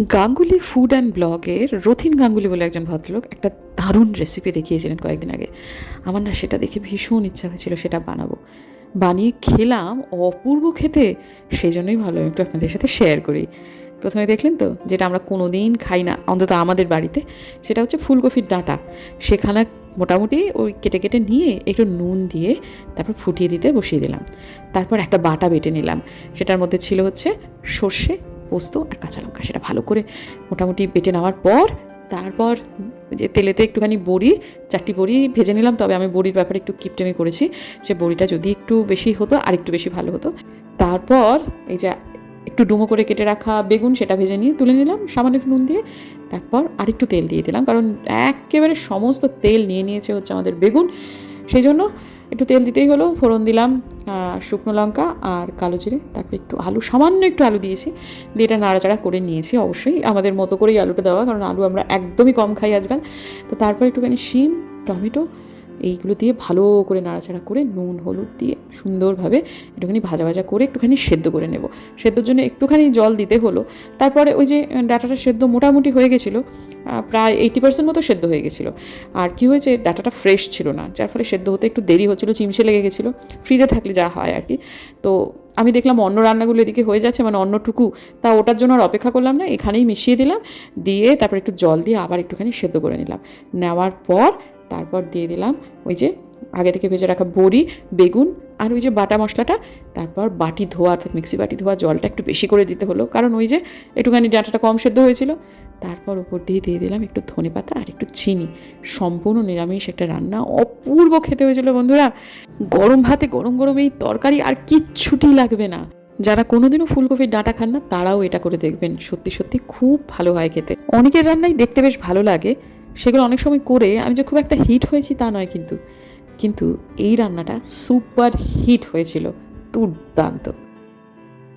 Ganguly food and ব্লগের রথিন গাঙ্গুলি বলে একজন ভদ্রলোক একটা দারুণ রেসিপি দেখিয়েছিলেন কয়েকদিন আগে। আমার না সেটা দেখে ভীষণ ইচ্ছা হয়েছিল সেটা বানাবো। বানিয়ে খেলাম, অপূর্ব খেতে সেই জন্যই ভালো একটু আপনাদের সাথে শেয়ার করি। প্রথমে দেখলেন তো, যেটা আমরা কোনো দিন খাই না, অন্তত আমাদের বাড়িতে, সেটা হচ্ছে ফুলকপির ডাঁটা। সেখানে মোটামুটি ওই কেটে কেটে নিয়ে একটু নুন দিয়ে তারপর ফুটিয়ে দিতে বসিয়ে দিলাম। তারপর একটা বাটা বেটে নিলাম। সেটার মধ্যে ছিল হচ্ছে সর্ষে পোস্ত আর কাঁচা লঙ্কা। সেটা ভালো করে মোটামুটি বেটে নেওয়ার পর, তারপর যে তেলেতে একটুখানি বড়ি, চারটি বড়ি ভেজে নিলাম, তবে আমি বড়ির ব্যাপারে একটু কিপটেমি করেছি। সে বড়িটা যদি একটু বেশি হতো, আর একটু বেশি ভালো হতো। তারপর এই যে একটু ডুমো করে কেটে রাখা বেগুন, সেটা ভেজে নিয়ে তুলে নিলাম, সামান্য একটু নুন দিয়ে। তারপর আরেকটু তেল দিয়ে দিলাম, কারণ একেবারে সমস্ত তেল নিয়ে নিয়েছে হচ্ছে আমাদের বেগুন। সেই জন্য একটু তেল দিতেই হলো, ফোড়ন দিলাম শুকনো লঙ্কা আর কালো জিরে, তারপর একটু আলু, সামান্য একটু আলু দিয়েছি। দিয়ে এটা নাড়াচাড়া করে নিয়েছি অবশ্যই। আমাদের মতো করেই আলুটা দেওয়া কারণ আলু আমরা একদমই কম খাই আজকাল। তো তারপর একটুখানি শিম, টমেটো এইগুলো দিয়ে ভালো করে নাড়াচাড়া করে নুন, হলুদ দিয়ে সুন্দরভাবে একটুখানি ভাজা ভাজা করে একটুখানি সেদ্ধ করে নেব। সেদ্ধর জন্য একটুখানি জল দিতে হলো। তারপরে ওই যে ডাটাটা সেদ্ধ মোটামুটি হয়ে গেছিল প্রায় এইটি পার্সেন্ট মতো সেদ্ধ হয়ে গেছিল। আর কি হয়েছে, ডাটাটা ফ্রেশ ছিল না, যার ফলে সেদ্ধ হতে একটু দেরি হচ্ছিল চিমসে লেগে গেছিল ফ্রিজে থাকলে যা হয় আর কি। তো আমি দেখলাম অন্য রান্নাগুলো এদিকে হয়ে যাচ্ছে মানে অন্যটুকু, তা ওটার জন্য আর অপেক্ষা করলাম না, এখানেই মিশিয়ে দিলাম, দিয়ে তারপর একটু জল দিয়ে আবার একটুখানি সেদ্ধ করে নিলাম। নেওয়ার পর তারপর দিয়ে দিলাম ওই যে আগে থেকে ভেজে রাখা বড়ি, বেগুন আর ওই যে বাটা মশলাটা। তারপর বাটি ধোয়া, অর্থাৎ মিক্সি বাটি ধোয়া জলটা একটু বেশি করে দিতে হলো। কারণ ওই যে একটুখানি ডাঁটাটা কম সেদ্ধ হয়েছিল। তারপর ওপর দিয়ে দিয়ে দিলাম একটু ধনে পাতা আর একটু চিনি। সম্পূর্ণ নিরামিষ একটা রান্না। অপূর্ব খেতে হয়েছিল বন্ধুরা। গরম ভাতে গরম গরম এই তরকারি আর কিচ্ছুটি লাগবে না। যারা কোনোদিনও ফুলকপির ডাঁটা খান না, তারাও এটা করে দেখবেন। সত্যি সত্যি খুব ভালো হয় খেতে। অনেকের রান্নাই দেখতে বেশ ভালো লাগে। সেগুলো অনেক সময় করে আমি যে খুব একটা হিট হয়েছি তা নয় কিন্তু কিন্তু এই রান্নাটা সুপার হিট হয়েছিল, দুর্দান্ত।